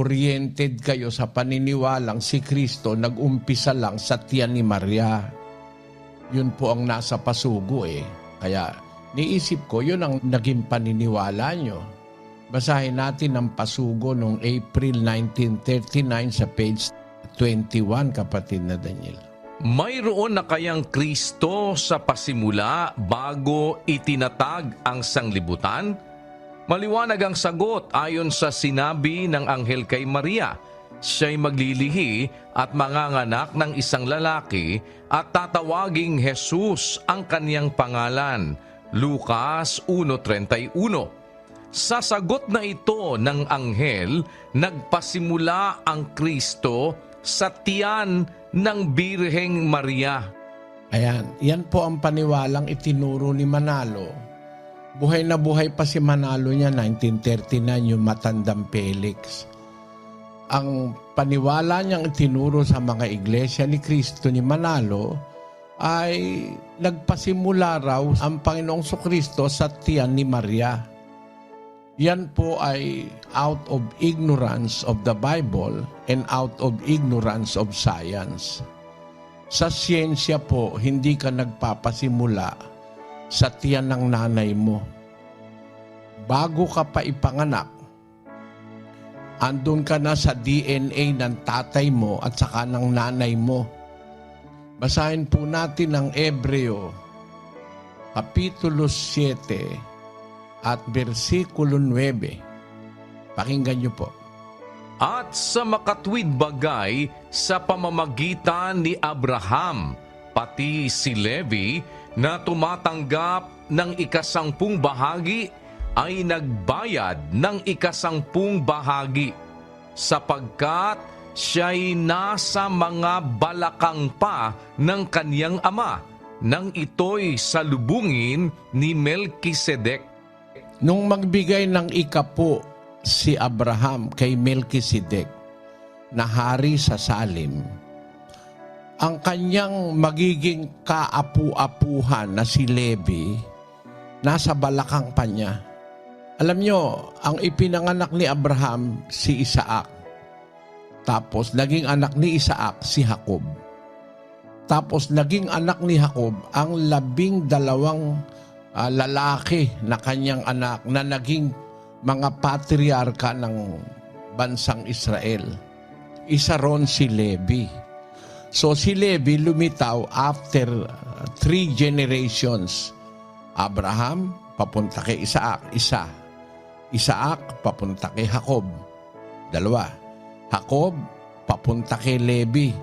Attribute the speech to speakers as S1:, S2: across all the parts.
S1: oriented kayo sa paniniwalang si Kristo nag-umpisa lang sa tiyan ni Maria. Yun po ang nasa pasugo eh. Kaya niisip ko, yun ang naging paniniwala nyo. Basahin natin ang pasugo noong April 1939 sa page 21, kapatid na Daniel.
S2: Mayroon na kayang Kristo sa pasimula bago itinatag ang sanglibutan? Maliwanag ang sagot ayon sa sinabi ng anghel kay Maria. Siya'y maglilihi at manganganak ng isang lalaki at tatawaging Jesus ang kaniyang pangalan. Lucas 1.31 Sa sagot na ito ng anghel, nagpasimula ang Kristo sa tiyan ng Birheng Maria.
S1: Ayan, yan po ang paniwalang itinuro ni Manalo. Buhay na buhay pa si Manalo niya, 1939, yung matandang Felix. Ang paniwala niyang itinuro sa mga iglesia ni Kristo ni Manalo ay nagpasimula raw ang Panginoong Kristo sa tiyan ni Maria. Yan po ay out of ignorance of the Bible and out of ignorance of science. Sa siyensya po, hindi ka nagpapasimula sa tiyan ng nanay mo. Bago ka pa ipanganak, andun ka na sa DNA ng tatay mo at saka ng nanay mo. Basahin po natin ang Ebreo, Kapitulo 7 at versikulo 9. Pakinggan niyo po.
S2: At sa makatwid bagay sa pamamagitan ni Abraham, pati si Levi na tumatanggap ng ikasampung bahagi ay nagbayad ng ikasampung bahagi sapagkat siya'y nasa mga balakang pa ng kaniyang ama nang ito'y salubungin ni Melkisedek.
S1: Nung magbigay ng ikapo si Abraham kay Melchizedek na hari sa Salim, ang kanyang magiging kaapu-apuhan na si Levi nasa balakang pa niya. Alam nyo, ang ipinanganak ni Abraham si Isaac. Tapos naging anak ni Isaac si Jacob. Tapos naging anak ni Jacob ang labing dalawang ah, lalaki na kanyang anak na naging mga patriarka ng bansang Israel. Isa ron si Levi. So si Levi lumitaw after three generations. Abraham, papunta kay Isaac, isa. Isaac, papunta kay Jacob, dalawa. Jacob, papunta kay Levi.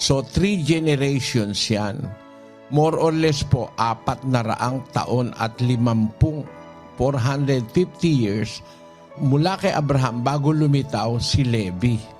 S1: So three generations yan. More or less po, apat na raang taon at limampung 450 years mula kay Abraham bago lumitaw si Levi.